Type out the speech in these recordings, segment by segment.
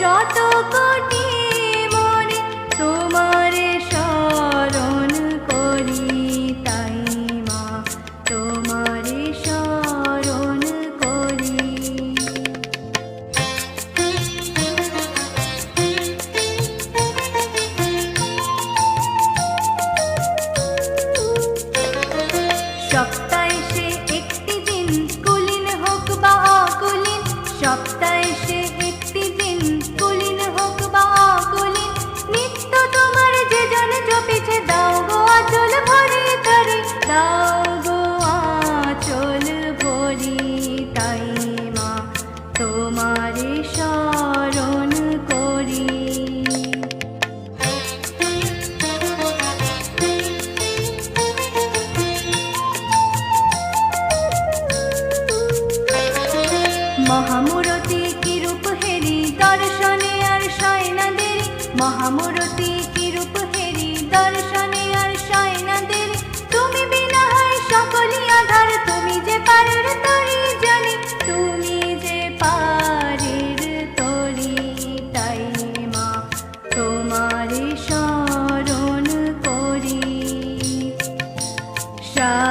মহিমা মহামূরতি কিরূপ হেরি, দর্শনে আর শয়নাদের তুমি বিনা হয় সকলই আধার, তুমি যে পারের তরি জানি, তুমি যে পারের তরি তাই মা তোমার শরণ করি। সা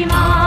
Shima.